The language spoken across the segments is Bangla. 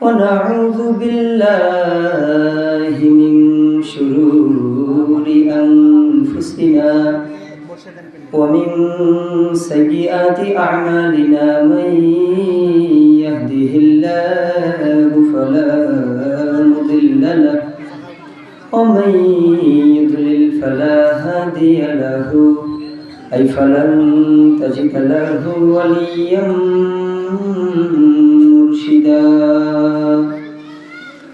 ونعوذ بالله من شرور أنفسنا ومن سيئات أعمالنا من يهده الله فلا مضل له ومن يضلل فلا هادي له أي فلن تجد له وليا مرشدا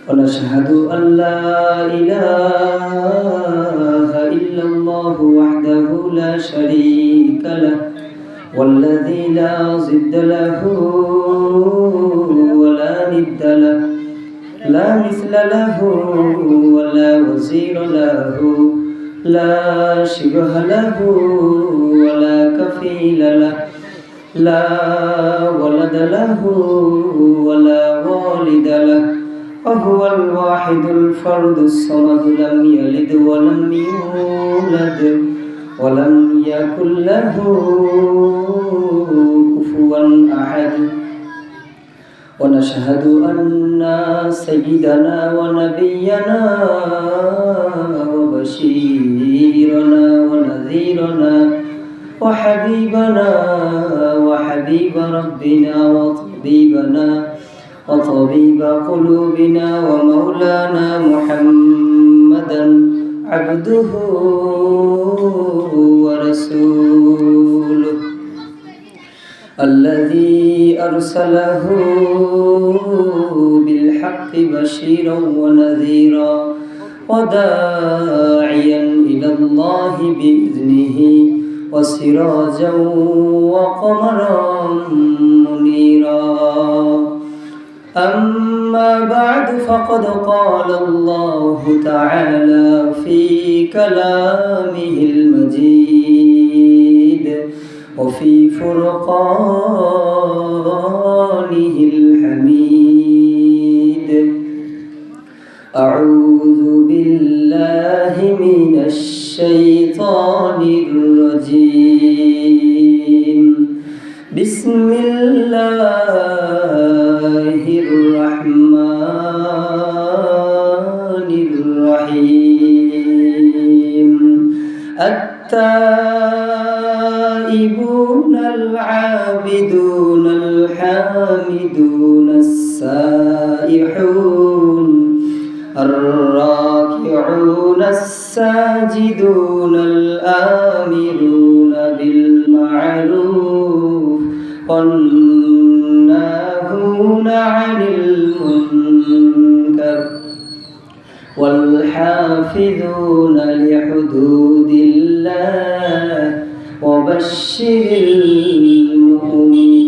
ونشهد أن لا إله إلا الله وحده لا شريك له والذي لا ضد له ولا ند له لا مثل له ولا وزير له لا شبه له ولا كفيل له. لا ولد له ولا والد له وهو الواحد الفرد الصمد لم يلد ولم يولد ولم يكن له كفوا أحد. ونشهد أن سيدنا ونبينا وبشيرنا ونذيرنا وحبيبنا وحبيب ربنا وطبيبنا وطبيب قلوبنا ومولانا محمدا عبده ورسوله الذي أرسله بالحق بشيرا ونذيرا وداعيا إلى الله بإذنه. وسراجا وقمرا منيرا. أما بعد فقد قال الله تعالى في كلامه المجيد وفي فرقانه الحميد. أعوذ بسم الله الرحمن الرحيم. التائبون العابدون الحامدون السائحون الراكعون الساجدون الآمرون بالمعروف والناهون عن المنكر والحافظون لحدود الله وبشر المؤمنين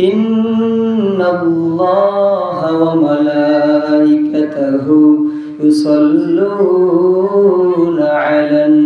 إن الله وملائكته يصلون على النبي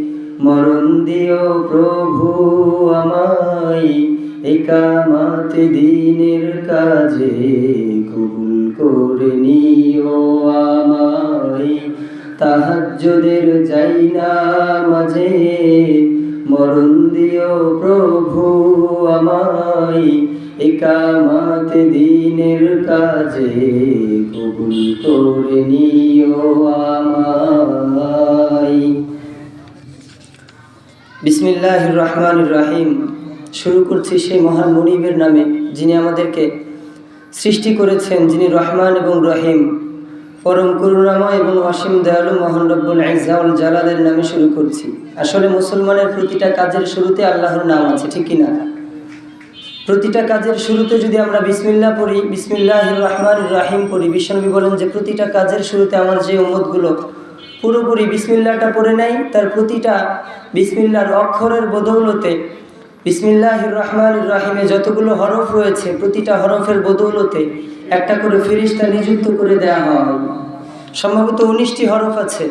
মরণ দিও প্রভু আমায়। একামাত দিনের কাজে কবুল করে নিও আমায়। তাহাজ্জুদের যাই না মাঝে। মরণ দিও প্রভু আমায়। একামাত দিনের কাজে কবুল করে নিও আমায়। বিসমিল্লাহ রহমান রাহিম শুরু করছি সেই মহান মনিবের নামে, যিনি আমাদেরকে সৃষ্টি করেছেন, যিনি রহমান এবং রহিম। পরম করুণাময় এবং অসীম দয়ালু মহান রব্বুল ইজাউল জালালের নামে শুরু করছি। আসলে মুসলমানের প্রতিটা কাজের শুরুতে আল্লাহর নাম আছে, ঠিক কিনা? প্রতিটা কাজের শুরুতে যদি আমরা বিসমিল্লা পড়ি বিসমিল্লাহ রহমান রাহিম পড়ি, বিশ্বনবী বলেন যে প্রতিটা কাজের শুরুতে আমার যে উম্মতগুলো পুরোপুরি বিসমিল্লাটা পড়ে নেয় তার প্রতিটা বিসমিল্লার অক্ষরের বদৌলতে বিসমিল্লাহ রহমান রাহিমে যতগুলো হরফ রয়েছে, প্রতিটা হরফের বদৌলতে একটা করে ফিরিস্তা নিযুক্ত করে দেয়া হয়। সম্ভবত উনিশটি হরফ আছে।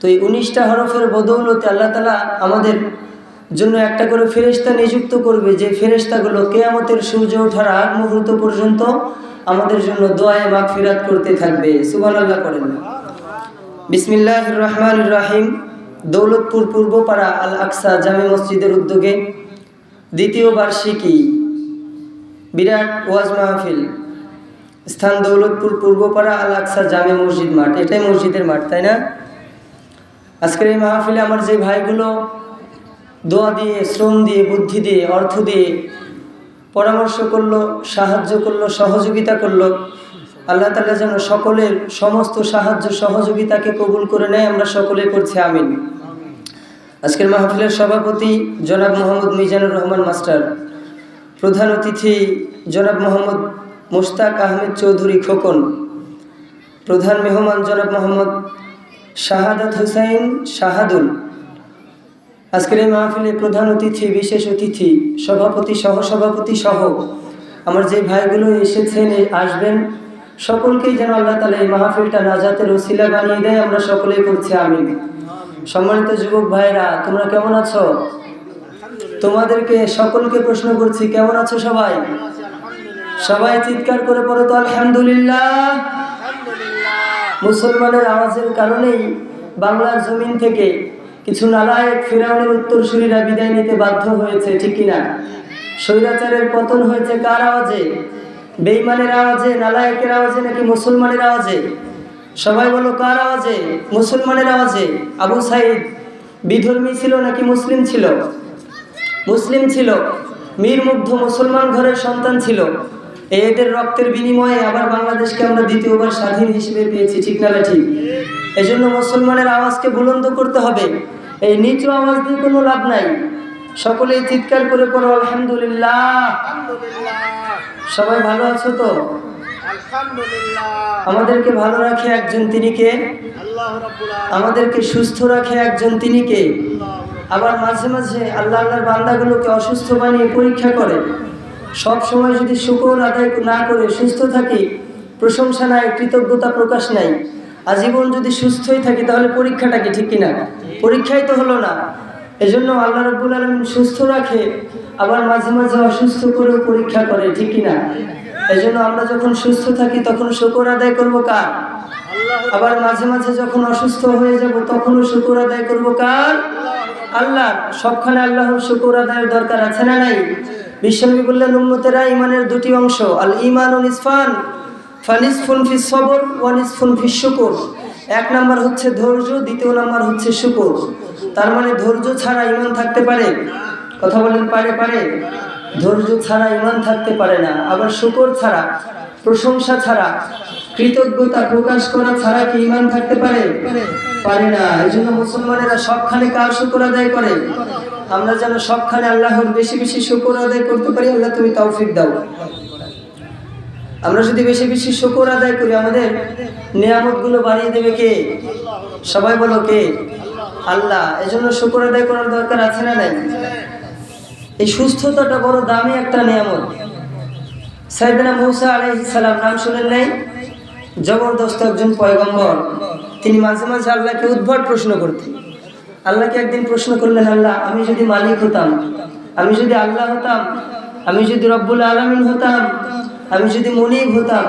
তো এই উনিশটা হরফের বদৌলতে আল্লাহ তালা আমাদের জন্য একটা করে ফেরেস্তা নিযুক্ত করবে, যে ফেরেস্তাগুলো কেয়ামতের সূর্য ওঠার আগ মুহূর্ত পর্যন্ত আমাদের জন্য দোয়ায় মাগ ফিরাত করতে থাকবে। সুবান আল্লাহ করেন বিসমিল্লাহ রহমান রাহিম। দৌলতপুর পূর্বপাড়া আল আকসা জামে মসজিদের উদ্যোগে দ্বিতীয় বার্ষিকী বিরাট ওয়াজ মাহফিল। স্থান দৌলতপুর পূর্বপাড়া আল আকসা জামে মসজিদ মাঠ। এটাই মসজিদের মাঠ, তাই না? আজকের এই মাহফিলে আমার যে ভাইগুলো দোয়া দিয়ে, শ্রম দিয়ে, বুদ্ধি দিয়ে, অর্থ দিয়ে পরামর্শ করল, সাহায্য করল, সহযোগিতা করল আল্লাহ তালা যেন সকলের সমস্ত সাহায্য সহযোগিতাকে কবুল করে নেয়, আমরা সকলে করছি, আমিন। আজকের মাহফিলের সভাপতি জনাব মোহাম্মদ মিজানুর রহমান, মাস্টার। প্রধান অতিথি জনাব মোহাম্মদ মুশতাক আহমেদ চৌধুরী, খোকন। প্রধান মেহমান জনাব মোহাম্মদ শাহাদাত হুসাইন শাহাদুল। আজকের এই মাহফিলে প্রধান অতিথি, বিশেষ অতিথি, সভাপতি, সহসভাপতি সহ আমার যে ভাইগুলো এসেছেন আসবেন সকলকেই যেন আল্লাহ তালা এই মাহফিলটা নাজাতের ওসিলা বানিয়ে দেয়, আমরা সকলেই করছি আমি সম্মানিত যুবক ভাইরা তোমরা কেমন আছো? তোমাদেরকে সকলকে প্রশ্ন করছি, কেমন আছো সবাই? সবাই চিৎকার করে পড়ো তো, আলহামদুলিল্লাহ। মুসলমানের আওয়াজের কারণেই বাংলার জমিন থেকে কিছু নালায়ক ফিরাউনের উত্তরসূরিরা বিদায় নিতে বাধ্য হয়েছে, ঠিক কিনা? স্বৈরাচারের পতন হয়েছে কার আওয়াজে? বেইমানের আওয়াজে, নালায়কের আওয়াজে নাকি মুসলমানের আওয়াজে? সবাই বলো, কার আওয়াজে? মুসলমানের আওয়াজে। আবু সাইদ, বিধর্মী ছিল নাকি মুসলিম ছিল? মুসলিম ছিল। মীর মুগ্ধ মুসলমান ঘরের সন্তান ছিল। এদের রক্তের বিনিময়ে আবার বাংলাদেশকে আমরা দ্বিতীয়বার স্বাধীন হিসেবে পেয়েছি, ঠিক না ঠিক? এজন্য মুসলমানের আওয়াজকে বুলন্দ করতে হবে। এই নিচু আওয়াজ দিয়ে কোনো লাভ নাই। সকলেই চিৎকার করে পড়ো আলহামদুলিল্লাহ। সবাই ভালো আছো তো? আমাদেরকে ভালো রাখে একজন তিনি কে? আমাদেরকে সুস্থ রাখে একজন তিনি কে? আবার মাঝে মাঝে আল্লাহ আল্লাহর বান্দাগুলোকে অসুস্থ বানিয়ে পরীক্ষা করে। সব সময় যদি শুকর আদায় না করে সুস্থ থাকি প্রশংসা নাই কৃতজ্ঞতা প্রকাশ নাই আজীবন যদি সুস্থই থাকি তাহলে পরীক্ষাটা কি ঠিক কিনা? পরীক্ষাই তো হলো না। এজন্য আল্লাহ রব্বুল আলমিন সুস্থ রাখে, আবার মাঝে মাঝে অসুস্থ করেও পরীক্ষা করে, ঠিক কিনা? এই জন্য আমরা যখন সুস্থ থাকি তখন শুকর আদায় করব কার? আবার মাঝে মাঝে যখন অসুস্থ হয়ে যাব তখনও শুকর আদায় করব কার? আল্লাহ, সবখানে আল্লাহর শুকর আদায়ের দরকার আছে না নাই? বিশ্বনবী বললেন, উম্মতেরা ইমানের দুটি অংশ আল ইমান ও নিসফান। ফানিসফুন ফি সবর ওয়ানিসফুন ফি শুকর। এক নাম্বার হচ্ছে ধৈর্য, দ্বিতীয় নাম্বার হচ্ছে শুকর। তার মানে ধৈর্য ছাড়া ইমান থাকতে পারে? কথা বলেন, পারে পারে। ধৈর্য ছাড়া ইমান থাকতে পারে না। আবার শুকর ছাড়া, প্রশংসা ছাড়া, কৃতজ্ঞতা প্রকাশ করা ছাড়া কি ইমান থাকতে পারে? পারে না। এই জন্য মুসলমানেরা সবখানে কার শুকর আদায় করে? আমরা যেন সবখানে আল্লাহর বেশি বেশি শুকর আদায় করতে পারি, আল্লাহ তুমি তৌফিক দাও। আমরা যদি বেশি বেশি শুকর আদায় করি, আমাদের নিয়ামতগুলো বাড়িয়ে দেবে কে? সবাই বলো কে? আল্লাহ, এজন্য শুকর আদায় করার দরকার আছে না নাই? এই সুস্থতাটা বড় দামি একটা নিয়ামত। সাইদানা মৌসা আলাইসালাম নাম শুনেন নাই? জবরদস্ত একজন পয়গম্বর, তিনি মাঝে মাঝে আল্লাহকে উদ্ভট প্রশ্ন করতেন। আল্লাহকে একদিন প্রশ্ন করলেন, আল্লাহ, আমি যদি মালিক হতাম, আমি যদি আল্লাহ হতাম, আমি যদি রব্বুল আলমিন হতাম, আমি যদি মনিব হতাম,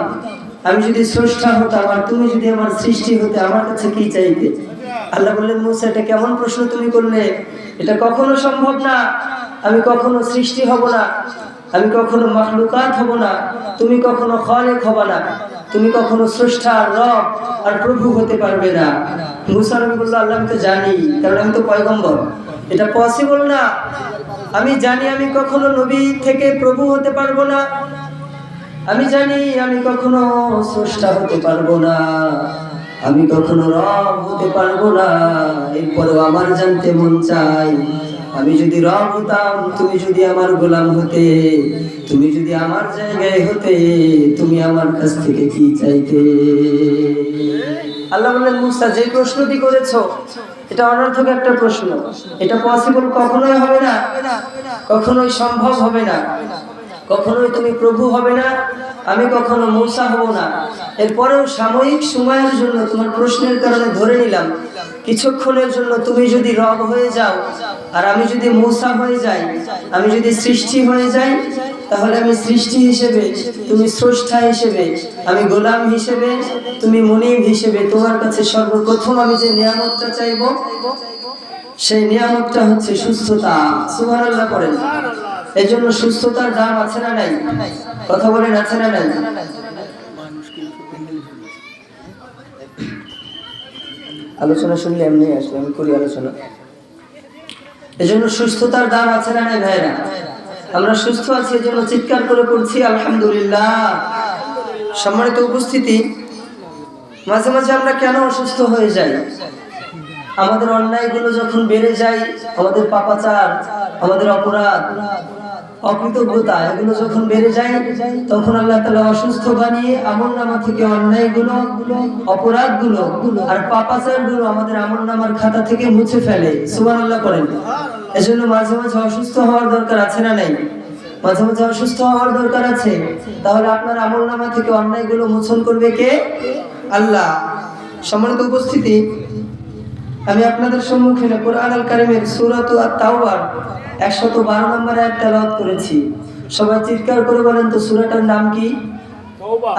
আমি যদি স্রষ্টা হতাম, আর তুমি যদি আমার সৃষ্টি হতে আমার কাছে কি চাইতে? আল্লাহ বললেন, মুসা, এটা কেমন প্রশ্ন তুমি করলে? এটা কখনো সম্ভব না। আমি কখনো সৃষ্টি হব না। আমি কখনো মখলুকাত হব না। তুমি কখনো খলেক হব না। তুমি কখনো স্রষ্টা রব আর প্রভু হতে পারবে না। মুসা নবী বলল, আল্লাহ, আমি তো জানি, কারণ আমি তো পয়গম্বর। এটা পসিবল না। আমি জানি আমি কখনো নবী থেকে প্রভু হতে পারব না। আমি জানি আমি কখনো স্রষ্টা হতে পারব না। আমি কখনো রব হতে পারব না। এরপরেও আমার জানতে মন চাই আমি যদি রব হতাম, তুমি যদি আমার গোলাম হতে, তুমি যদি আমার জায়গায় হতে, তুমি আমার কাছ থেকে কি চাইতে? আল্লাহ বললেন মুসা, যে প্রশ্নটি করেছ, এটা অনর্থক একটা প্রশ্ন। এটা পসিবল কখনোই হবে না, কখনোই সম্ভব হবে না। কখনোই তুমি প্রভু হবে না, আমি কখনো মৌসা হব না। এরপরেও সাময়িক সময়ের জন্য তোমার প্রশ্নের কারণে ধরে নিলাম, কিছুক্ষণের জন্য তুমি যদি রব হয়ে যাও, আর আমি যদি মৌসা হয়ে যাই, আমি যদি সৃষ্টি হয়ে যাই, তাহলে আমি সৃষ্টি হিসেবে, তুমি স্রষ্টা হিসেবে, আমি গোলাম হিসেবে, তুমি মনিব হিসেবে তোমার কাছে সর্বপ্রথম আমি যে নিয়ামতটা চাইব, সেই নিয়ামতটা হচ্ছে সুস্থতা। সুবহানাল্লাহ করেন এই জন্য সুস্থতার দাম আছে না নাই? কথা বলেন, আছে না নাই? আলোচনা শুনলে এমনি আসলে, আমি করি আলোচনা। এই জন্য সুস্থতার দাম আছে না নাই ভাইরা আমরা সুস্থ আছি এই জন্য চিৎকার করে পড়ছি আলহামদুলিল্লাহ। সম্মানিত উপস্থিতি, মাঝে মাঝে আমরা কেন অসুস্থ হয়ে যাই? আমাদের অন্যায়গুলো যখন বেড়ে যায়, আমাদের পাপাচার, আমাদের অপরাধ অকৃতজ্ঞতা, এগুলো যখন বেড়ে যায়, তখন আল্লাহ তালা অসুস্থ বানিয়ে আমল নামা থেকে অন্যায়গুলো, অপরাধগুলো আর পাপাচারগুলো আমাদের আমল নামার খাতা থেকে মুছে ফেলে। সুবান আল্লাহ করেন এজন্য মাঝে মাঝে অসুস্থ হওয়ার দরকার আছে না নাই? মাঝে মাঝে অসুস্থ হওয়ার দরকার আছে? তাহলে আপনার আমল নামা থেকে অন্যায়গুলো মোচন করবে কে? আল্লাহ। সম্মানিত উপস্থিতি আমি আপনাদের সম্মুখে কোরআন আল কারিমের সুরাত আর তাওবার একশত বারো নম্বর আয়াত তেলাওয়াত করেছি। সবাই চিৎকার করে বলেন তো সুরাটার নাম কি?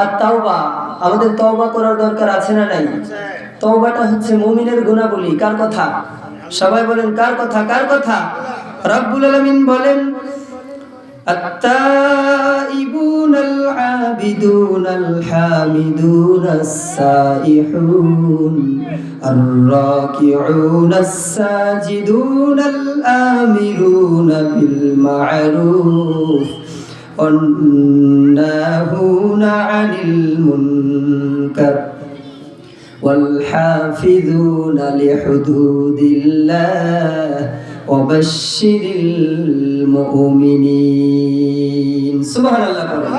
আর তাওবা আমাদের তওবা করার দরকার আছে না নাই? তওবাটা হচ্ছে মুমিনের গুণাবলী। কার কথা? সবাই বলেন কার কথা? কার কথা? রব্বুল আলামিন বলেন التائبون العابدون الحامدون السائحون الراكعون الساجدون الآمرون بالمعروف والناهون عن المنكر والحافظون لحدود الله وبشر المؤمنين سبحان الله বলেন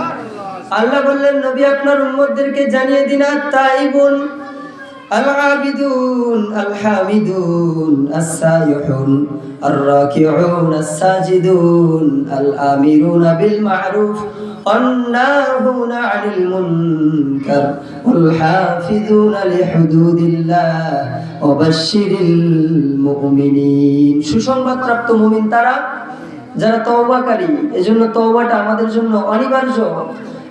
আল্লাহ বললেন নবী আপনার উম্মতদেরকে জানিয়ে দিন তাইবুন العابدون الحامدون السائحون الراكعون الساجدون الآمرون بالمعروف والناهون عن المنكر والحافظون لحدود الله وبشر المؤمنين সুসংবাদ প্রাপ্ত মুমিন তারা যারা তওবাকারী, এজন্য তওবাটা আমাদের জন্য অনিবার্য,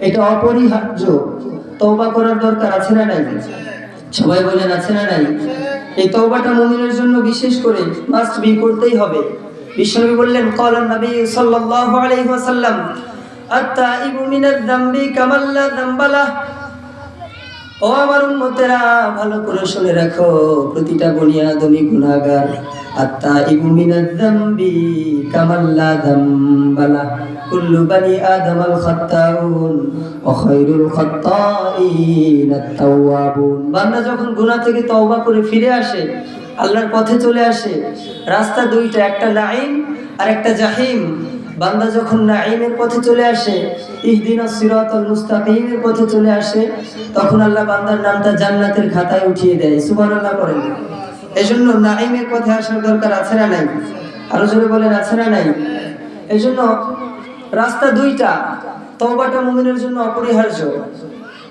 এটা অপরিহার্য। তওবা করার দরকার আছে না নাই? সবাই বলেন, আছে না নাই? এই তওবাটা মুমিনের জন্য বিশেষ করে মাস্ট বি করতেই হবে। বিশ্বনবী বললেন ক্বালান নবী সাল্লাল্লাহু আলাইহি ওয়াসাল্লাম, আত-তাইবু মিনাজ যামবি কামাল্লা যামবালা ও আমার উম্মতেরা ভালো করে শুনে রাখো, প্রতিটা বনিয়াদমি গুনাহগার আত-তাইবু মিনাজ যামবি কামাল্লা যামবালা কুল্লু বানি আদম আল খাত্তাউন, ওয়া খায়রুল খাত্তাইন আত-তাওয়াবুন বান্দা যখন গুনাহ থেকে তওবা করে ফিরে আসে, আল্লাহর পথে চলে আসে, রাস্তা দুইটা, একটা লাইন আর একটা জাহিম। বান্দা যখন নাঈমের পথে চলে আসে, ইহদিনা সিরাতাল মুস্তাকিমের পথে চলে আসে, তখন আল্লাহ বান্দার নামটা জান্নাতের খাতায় উঠিয়ে দেয়। সুবহানাল্লাহ করেন এজন্য নাঈমের পথে আসার দরকার আছে না নাই? আরও জোরে বলেন, আছে না নাই? এজন্য রাস্তা দুইটা, তওবাটা মুমিনের জন্য অপরিহার্য।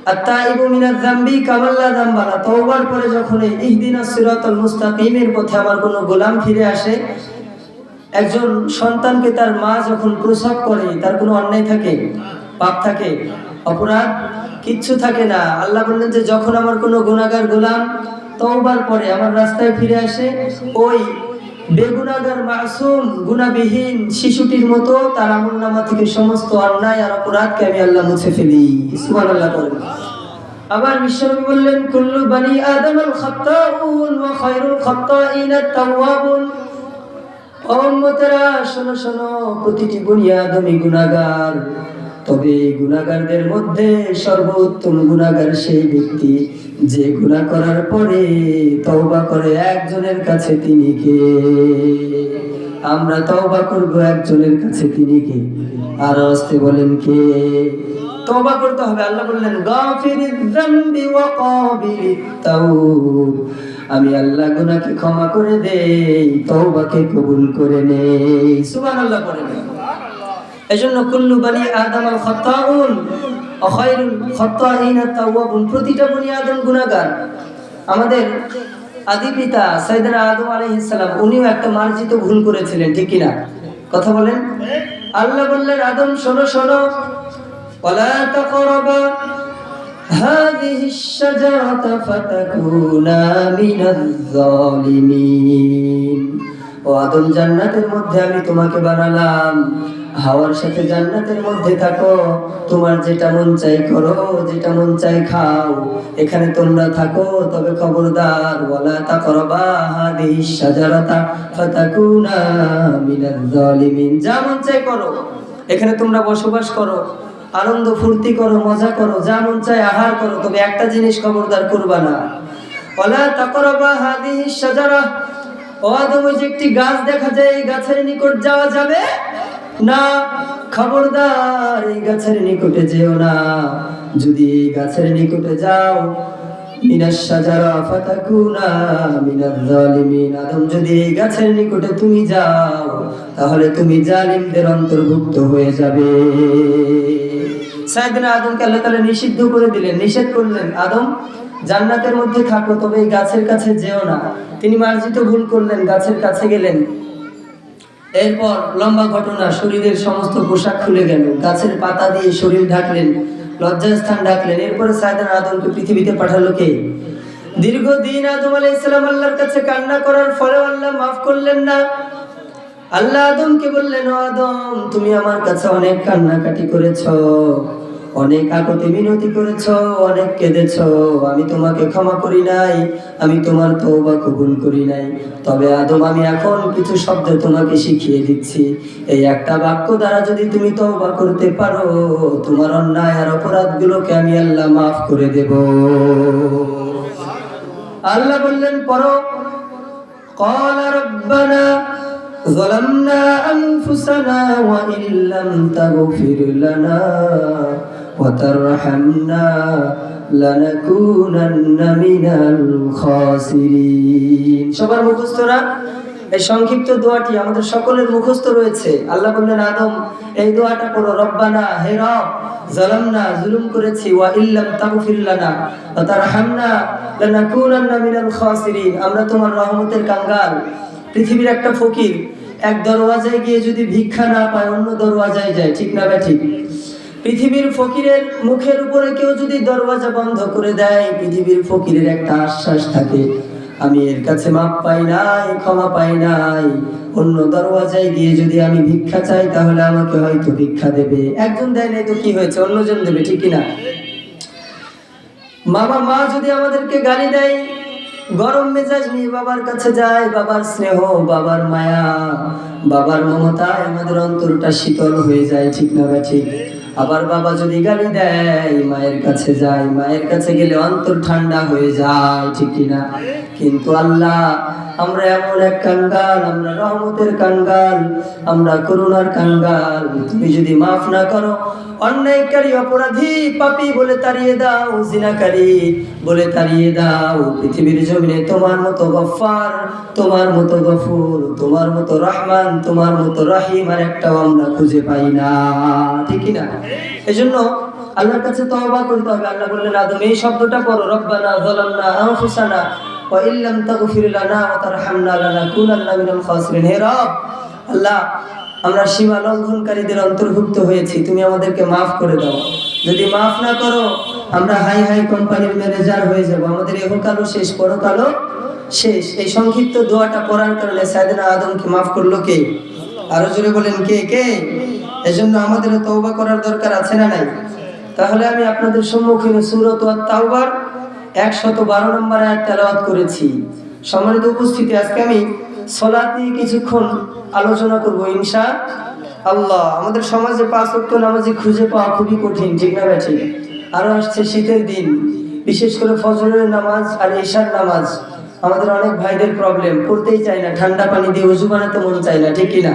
আর তাইবু মিনাজ যামবি কামাল্লা যামবালা তওবার পরে যখন এই ইহদিনাস সিরাতাল মুস্তাকিমের পথে আমার কোনো গোলাম ফিরে আসে একজন সন্তানকে তার মা যখন প্রসব করে, তার কোনো অন্যায় থাকে, পাপ থাকে, অপরাধ কিচ্ছু থাকে না। আল্লাহ বললেন যে, যখন আমার কোনো গুণাগার গোলাম তওবার পরে আমার রাস্তায় ফিরে আসে, ওই বেগুনাগার মাসুম গুণাবিহীন শিশুটির মতো তার আমল নামা থেকে সমস্ত অন্যায় আর অপরাধকে আমি আল্লাহ মুছে ফেলি। সুবহানাল্লাহ করেন আবার বিশ্বনবী বললেন, কুল্লু বানি আদম আল খাত্তাউন ওয়া খায়রুল খাত্তাইন আত-তাওয়াবুন ও উম্মতেরা শোনো শোনো, প্রতিটি গুনাহগার তবে এই গুনাহগারদের মধ্যে সর্বোত্তম গুনাহগার সেই ব্যক্তি যে গুনাহ করার পরে তওবা করে একজনের কাছে তিনি কে? আমরা তওবা করব একজনের কাছে তিনি কে? আর আসতে বলেন কে? তওবা করতে হবে। আল্লাহ বললেন গাফিরিয যামবি ওয়া তাওব। আমি আল্লাহ গুনাকে ক্ষমা করে দেই, তওবাকে কবুল করে নেই। সুবহানাল্লাহ করে নেই এজন্য কুল্লু বানি আদম আল খাতাউন অখায়রুল খাতাইনা তাওয়াবুন, প্রতিটা বনি আদম গুনাহগার। আমাদের আদি পিতা সাইদানা আদম আলাইহিস সালাম, উনিও একটা মার্জিত ভুল করেছিলেন, ঠিক কিনা? কথা বলেন? আল্লাহ বললেন, আদম, শোনো শোনো। ওয়ালা তাকরাবা هذه الشجرة فتكونا من الظالمين ও আদম জান্নাতের মধ্যে আমি তোমাকে বানালাম হাওয়ার সাথে জান্নাতের মধ্যে থাকো তোমার যেটা মন চাই করো যেটা মন চাই খাও এখানে তোমরা থাকো তবে খবরদার ওয়ালা তাকরাবা হাদিহি শাজারাতা ফাতাকুনা মিনাল জালিমিন যা মন চাই করো এখানে তোমরা বসবাস করো আনন্দ, ফুর্তি করো, মজা করো, যা মন চায় আহার করো, তবে একটা জিনিস খবরদার করবা না। ওলা তাকরবা হাদিহি সাজারা অদম যে একটি গাছ দেখা যায়, এই গাছের নিকট যাওয়া যাবে না। খবরদার এই গাছের নিকটে যেও না। যদি এই গাছের নিকটে যাও আদম যদি এই গাছের নিকটে তুমি যাও, তাহলে তুমি জালিমদের অন্তর্ভুক্ত হয়ে যাবে। সাইদিনা আদমকে আল্লাহ তাআলা নিষিদ্ধ করে দিলেন, নিষেধ করলেন, আদম, জান্নাতের মধ্যে থাকো, তবে গাছের কাছে যেও না। তিনি মার্জিত ভুল করলেন, গাছের কাছে গেলেন। এরপর লম্বা ঘটনা, শরীরের সমস্ত পোশাক খুলে গেল, গাছের পাতা দিয়ে শরীর ঢাকলেন। লজ্জাস্থান ডাকলেন, এরপরে সাইদান আদমকে পৃথিবীতে পাঠালো কে? দীর্ঘদিন আদম আলাই ইসলাম আল্লাহর কাছে কান্না করার ফলে আল্লাহ মাফ করলেন না। আল্লাহ আদমকে বললেন আদম, তুমি আমার কাছে অনেক কান্নাকাটি করেছ। অনেক আকতি মিনতি করেছ অনেক কেঁদেছ আমি তোমাকে ক্ষমা করি নাই আমি তোমার তওবা কবুল করি নাই তবে আদম আমি এখন কিছু শব্দ তোমাকে শিখিয়ে দিচ্ছি এই একটা বাক্য দ্বারা যদি তুমি তওবা করতে পারো তোমার অন্যায় আর অপরাধগুলোকে আমি আল্লাহ মাফ করে দেব আল্লাহ বললেন পরো قال ربنا ظلمنا أنفسنا وإن لم تغفر لنا وترحمنا لنكونن من الخاسرين সবার মুখস্থরা এই সংক্ষিপ্ত দোয়াটি আমাদের সকলের মুখস্থ রয়েছে আল্লাহ বললেন আদম এই দোয়াটা পড়ো রব্বানা হে রব জালামনা জুলুম করেছি ওয়া ইল্লাম তাগফির লানা ওয়া তারহামনা লানাকুনান্না মিনাল খাসিরিন আমরা তোমার রহমতের কাঙ্গাল পৃথিবীর একটা ফকির এক দরওয়াজায় গিয়ে যদি ভিক্ষা না পায় অন্য দরওয়াজায় যায় ঠিক না ঠিক পৃথিবীর ফকিরের মুখের উপরে কেউ যদি দরওয়াজা বন্ধ করে দেয়, পৃথিবীর ফকিরের একটা আশ্বাস থাকে, আমি এর কাছে মাপ পাই নাই, ক্ষমা পাই নাই। অন্য দরওয়াজায় গিয়ে যদি আমি ভিক্ষা চাই, তাহলে আমাকে হয়তো ভিক্ষা দেবে। একজন দেয় নাই তো কি হয়েছে? অন্যজন দেবে, ঠিক না বাবা মা যদি আমাদেরকে গালি দেয়, গরম মেজাজ নিয়ে বাবার কাছে যায়, বাবার স্নেহ, বাবার মায়া, বাবার মমতায় আমাদের অন্তরটা শীতল হয়ে যায়, ঠিক না ঠিক? আবার বাবা যদি গালি দেয়, মায়ের কাছে যায়, মায়ের কাছে গেলে অন্তর ঠান্ডা হয়ে যায়, ঠিক কিনা? কিন্তু আল্লাহ আমরা এমন এক কাঙ্গাল, আমরা রহমতের কাঙ্গাল, আমরা করুণার কাঙ্গাল। তুমি যদি মাফ না করো, অন্যায়কারী অপরাধী পাপী বলে তাড়িয়ে দাও, জিনাকারী বলে তাড়িয়ে দাও। পৃথিবীর জমিনে তোমার মতো গফার তোমার মতো গফুর, তোমার মতো রহমান, তোমার মতো রহিম আর একটাও আমরা খুঁজে পাই না। ঠিক না এজন্য আল্লাহর কাছে তওবা করতে হবে। আল্লাহ বললেন, আদম, এই শব্দটা পড়ো। রব্বানা যালামনা আনফুসানা তাগফির লানা ওয়া তারহামনা লানাকুনান্না মিনাল খাসিরিন। হে আল্লাহ, আমরা সীমা লঙ্ঘনকারীদের অন্তর্ভুক্ত হয়েছি, তুমি আমাদেরকে মাফ করে দাও। যদি মাফ না করো, আমরা হাই হাই কোম্পানির ম্যানেজার হয়ে যাব। আমাদের এহকালও শেষ, পরকালও শেষ। এই সংক্ষিপ্ত দোয়াটা পড়ার কারণে সাইদিনা আদমকে মাফ করল কে? আরও জোরে বলেন, কে কে? এজন্য আমাদের তওবা করার দরকার আছে না নাই? তাহলে আমি আপনাদের সম্মুখীন সুরত তাওবার একশত বারো নম্বর আয়াত তেলাওয়াত করেছি। সম্মানিত উপস্থিতি, আজকে আমি সলাৎ নিয়ে কিছুক্ষণ আলোচনা করব, ইনশা আল্লাহ। আমাদের সমাজে পাঁচ ওয়াক্ত নামাজি খুঁজে পাওয়া খুবই কঠিন, ঠিক না ব্যাঠি আরও আসছে শীতের দিন, বিশেষ করে ফজরের নামাজ আর এশার নামাজ। আমাদের অনেক ভাইদের প্রবলেম করতেই চায় না, ঠান্ডা পানি দিয়ে উজু বানাতে মন চায় না, ঠিক কিনা?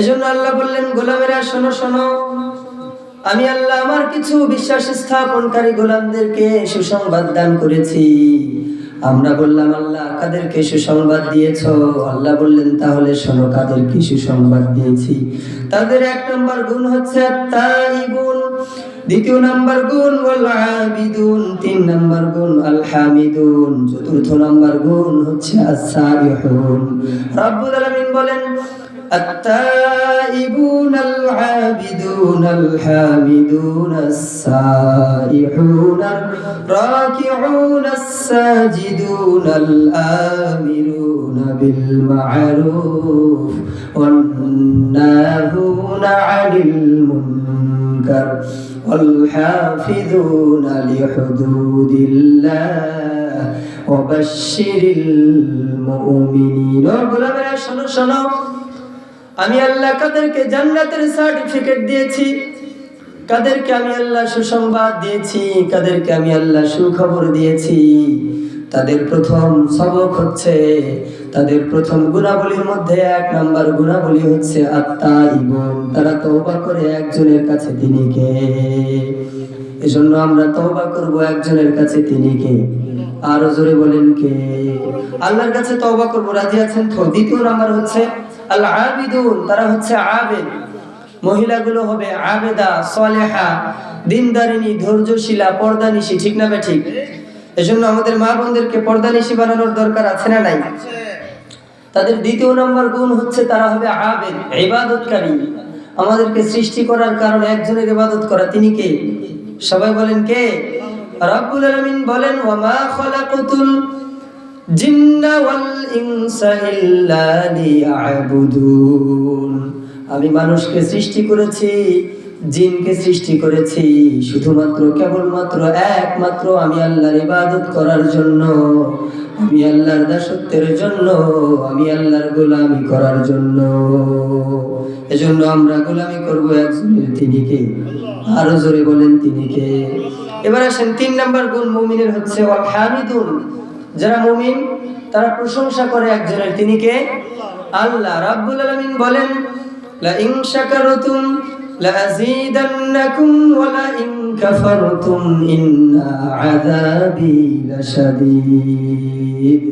এজন্য আল্লাহ বললেন, গোলামেরা, শোনো শোনো আমি আল্লাহ আমার কিছু বিশ্বাস স্থাপনকারী গোলামদেরকে সুসংবাদ দান করেছি। আমরা বললাম, আল্লাহ, কাদেরকে সুসংবাদ দিয়েছ? আল্লাহ বললেন, তাহলে শোনো, কাদেরকে সুসংবাদ দিয়েছি। তাদের এক নম্বর গুণ হচ্ছে আত্মাইবুন দ্বিতীয় নাম্বার গুণ ওয়াল তিন নাম্বার গুণ আল হামিদুন চতুর্থ নাম্বার গুণ হচ্ছে আস-সাবিহুন রব্বুল আলামিন বলেন التائبون العابدون الحامدون السائحون الراكعون الساجدون الآمرون بالمعروف والناهون عن المنكر والحافظون لحدود الله وبشر المؤمنين وغلامنا شنو شنو আমি আল্লাহ কাদেরকে জান্নাতের সার্টিফিকেট দিয়েছি। কাদেরকে আমি আল্লাহ সুসংবাদ দিয়েছি, কাদেরকে আমি আল্লাহ সুখবর দিয়েছি। তাদের প্রথম সবক হচ্ছে, তাদের প্রথম গুণাবলীর মধ্যে এক নাম্বার গুণাবলী হচ্ছে আত্মা ইবন তারা তওবা করে একজনের কাছে তিনি কে? এজন্য আমরা তওবা করব একজনের কাছে তিনি কে? আরও জোরে বলেন কে? আল্লাহর কাছে তওবা করব, রাজি আছেন তো? দ্বিতীয় নাম্বার হচ্ছে তারা হচ্ছে আবেদ। মহিলাগুলো হবে আবেদা, সলেহা দিনদারিনী ধৈর্যশীলা, পর্দানিশী, ঠিক না ঠিক এজন্য আমাদের মা বোনদেরকে পর্দানিশী বানানোর দরকার আছে না নাই? তাদের দ্বিতীয় নম্বর গুণ হচ্ছে তারা হবে আবেদ, ইবাদতকারী। আমাদেরকে সৃষ্টি করার কারণে একজনের ইবাদত করা, তিনি কে? সবাই বলেন কে? রব্বুল আলামিন বলেন ওয়ামা খলাকুতুল আমি মানুষকে সৃষ্টি করেছি, জিনকে সৃষ্টি করেছি, শুধুমাত্র কেবলমাত্র একমাত্র আমি আল্লাহর ইবাদত করার জন্য, আমি আল্লাহর দাসত্বের জন্য, আমি আল্লাহর গোলামি করার জন্য। এজন্য আমরা গোলামি করব একজনের তিনি কে? আরও জোরে বলেন তিনি কে? এবার আসেন তিন নাম্বার গুণ মুমিনের হচ্ছে হামিদুন। যারা মুমিন, তারা প্রশংসা করে একজনের। তিনি কে? আল্লাহ। রাব্বুল আলামিন বলেন, লা ইন শাকারতুম লা ইন কাফারতুম ইন্না আযাবি লাশাদীদ।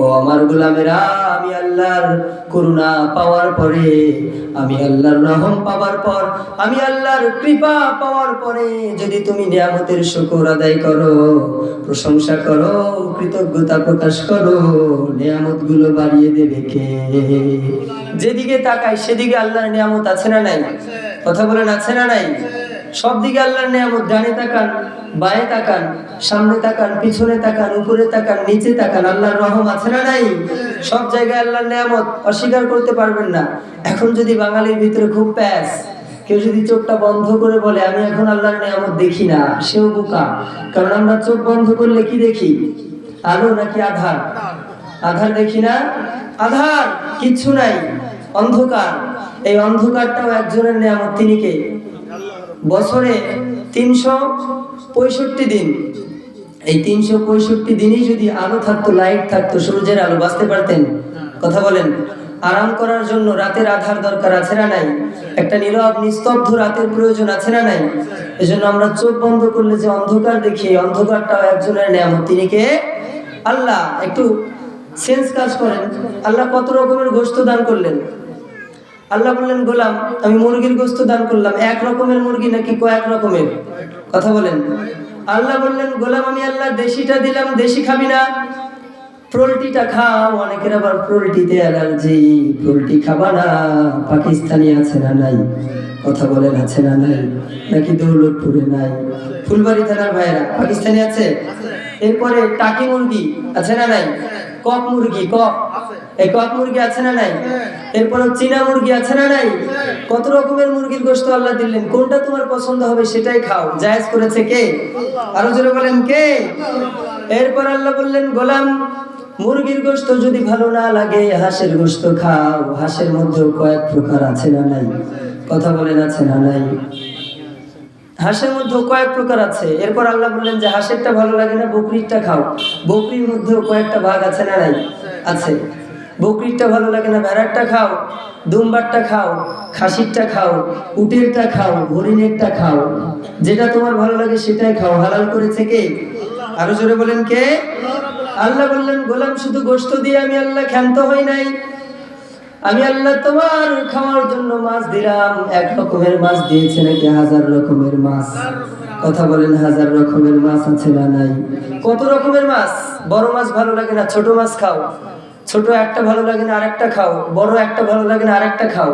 ও আমার গোলামেরা, আমি আল্লাহর করুণা পাওয়ার পরে, আমি আল্লাহর রহম পাওয়ার পর, আমি আল্লাহর কৃপা পাওয়ার পরে যদি তুমি নিয়ামতের শুকর আদায় করো, প্রশংসা করো, কৃতজ্ঞতা প্রকাশ করো নিয়ামতগুলো বাড়িয়ে দেবে কে? যেদিকে তাকাই সেদিকে আল্লাহর নিয়ামত আছে না নাই? কথা বলেন, আছে না নাই? সব দিকে আল্লাহর নিয়ামত, ডানে তাকান, বায়ে তাকান, সামনে তাকান, পিছনে তাকান, উপরে তাকান, নিচে তাকান, আল্লাহর রহম আছে না নাই? সব জায়গায় আল্লাহর নিয়ামত, অস্বীকার করতে পারবেন না। এখন যদি বাঙালির ভিতরে খুব প্যাস, কেউ যদি চোখটা বন্ধ করে বলে, আমি এখন আল্লাহর নিয়ামত দেখি না সেও বোকা। কারণ আমরা চোখ বন্ধ করলে কি দেখি? আলো নাকি আধার? আধার দেখি না? আধার, কিচ্ছু নাই। অন্ধকার। এই অন্ধকারটাও একজনের নিয়ামত তিনি কে? বছরে তিনশো পঁয়ষট্টি দিন। এই তিনশো পঁয়ষট্টি দিনই যদি আলো থাকতো, লাইট থাকতো, সূর্যের আলো, বাঁচতে পারতেন? কথা বলেন। আরাম করার জন্য রাতের আধার দরকার আছে না নাই? একটা নীরব, নিস্তব্ধ রাতের প্রয়োজন আছে না নাই? এজন্য আমরা চোখ বন্ধ করলে যে অন্ধকার দেখি, এই অন্ধকারটাও একজনের নিয়ামত, তিনি কে? আল্লাহ। একটু সেন্স কাজ করেন। আল্লাহ কত রকমের গোস্ত দান করলেন? আল্লাহ বললেন, গোলাম, আমি মুরগির গোস্ত দান করলাম। এক রকমের মুরগি নাকি কয়েক রকমের? কথা বলেন। আল্লাহ বললেন, গোলাম, আমি আল্লাহ দেশিটা দিলাম, দেশি খাবি না। পোলট্রিটা খাও। অনেকের আবার পোলট্রিতে অ্যালার্জি। পোলট্রি খাবা না। পাকিস্তানি আছে না নাই? কথা বলেন, আছে না নাই? নাকি দৌলতপুরে নাই? ফুলবাড়ি থানার ভাইরা পাকিস্তানি আছে? এরপরে টাকি মুরগি, আছে না নাই? কক মুরগি, কক। এই কক মুরগি আছে না নাই? এরপরে চীনা মুরগি আছে না নাই? কত রকমের মুরগির গোশত আল্লাহ দিলেন? কোনটা তোমার পছন্দ হবে সেটাই খাও। জায়েজ করেছে কে? আরও জোরে বলেন কে? এরপর আল্লাহ বললেন, গোলাম, মুরগির গোশত যদি ভালো না লাগে, হাঁসের গোশত খাও। হাঁসের মধ্যেও কয়েক প্রকার আছে না নাই? কথা বলেন, আছে না নাই? হাঁসের মধ্যেও কয়েক প্রকার আছে। এরপর আল্লাহ বললেন যে, হাঁসেরটা ভালো লাগে না, বকরিরটা খাও। বকরির মধ্যেও কয়েকটা ভাগ আছে না নাই? আছে। বকরিরটা ভালো লাগে না ভেড়ারটা খাও, দুম্বারটা খাও, খাসিরটা খাও, উটেরটা খাও, হরিণেরটা খাও, যেটা তোমার ভালো লাগে সেটাই খাও। হালাল করেছে কে? আরও জোরে বলেন কে? আল্লাহ বললেন, গোলাম, শুধু গোশত দিয়ে আমি আল্লাহ ক্ষান্ত হই নাই। আমি আল্লাহ তোমার খাওয়ার জন্য মাছ দিলাম। এক রকমের মাছ দিয়েছে নাকি হাজার রকমের মাছ? কথা বলেন, হাজার রকমের মাছ আছে না নাই? কত রকমের মাছ? বড় মাছ ভালো লাগে না, ছোট মাছ খাও। ছোট একটা ভালো লাগে না আরেকটা খাও বড় একটা ভালো লাগে না আরেকটা খাও।